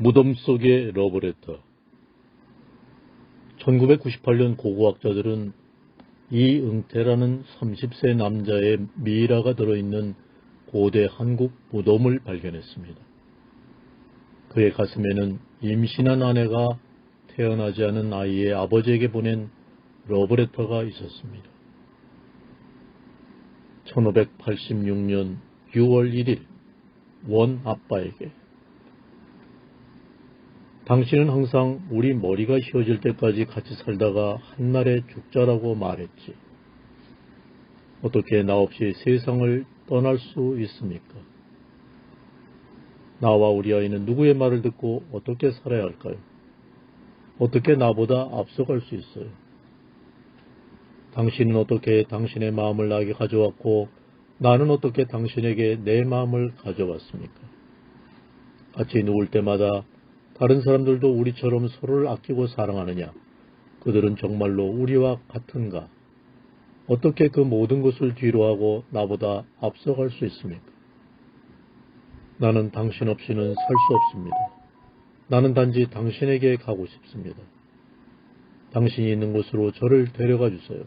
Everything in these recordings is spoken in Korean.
무덤 속의 러브레터 1998년 고고학자들은 이응태라는 30세 남자의 미라가 들어있는 고대 한국 무덤을 발견했습니다. 그의 가슴에는 임신한 아내가 태어나지 않은 아이의 아버지에게 보낸 러브레터가 있었습니다. 1586년 6월 1일 원 아빠에게 당신은 항상 우리 머리가 휘어질 때까지 같이 살다가 한날에 죽자라고 말했지. 어떻게 나 없이 세상을 떠날 수 있습니까? 나와 우리 아이는 누구의 말을 듣고 어떻게 살아야 할까요? 어떻게 나보다 앞서갈 수 있어요? 당신은 어떻게 당신의 마음을 나에게 가져왔고 나는 어떻게 당신에게 내 마음을 가져왔습니까? 같이 누울 때마다 다른 사람들도 우리처럼 서로를 아끼고 사랑하느냐? 그들은 정말로 우리와 같은가? 어떻게 그 모든 것을 뒤로하고 나보다 앞서갈 수 있습니까? 나는 당신 없이는 살 수 없습니다. 나는 단지 당신에게 가고 싶습니다. 당신이 있는 곳으로 저를 데려가 주세요.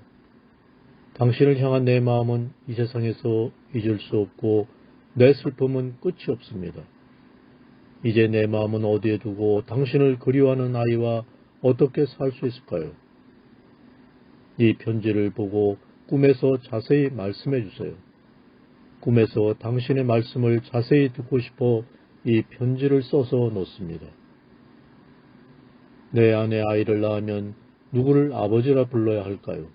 당신을 향한 내 마음은 이 세상에서 잊을 수 없고 내 슬픔은 끝이 없습니다. 이제 내 마음은 어디에 두고 당신을 그리워하는 아이와 어떻게 살 수 있을까요? 이 편지를 보고 꿈에서 자세히 말씀해 주세요. 꿈에서 당신의 말씀을 자세히 듣고 싶어 이 편지를 써서 놓습니다. 내 아내 아이를 낳으면 누구를 아버지라 불러야 할까요?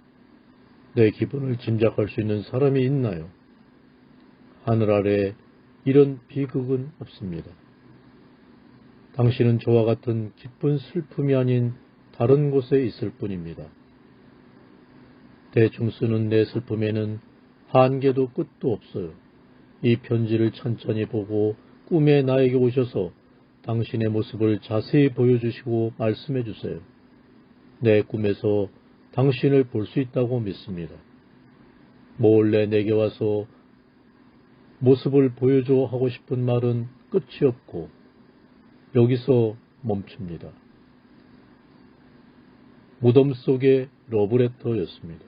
내 기분을 짐작할 수 있는 사람이 있나요? 하늘 아래 이런 비극은 없습니다. 당신은 저와 같은 기쁜 슬픔이 아닌 다른 곳에 있을 뿐입니다. 대충 쓰는 내 슬픔에는 한계도 끝도 없어요. 이 편지를 천천히 보고 꿈에 나에게 오셔서 당신의 모습을 자세히 보여주시고 말씀해 주세요. 내 꿈에서 당신을 볼 수 있다고 믿습니다. 몰래 내게 와서 모습을 보여줘 하고 싶은 말은 끝이 없고 여기서 멈춥니다. 무덤 속의 러브레터였습니다.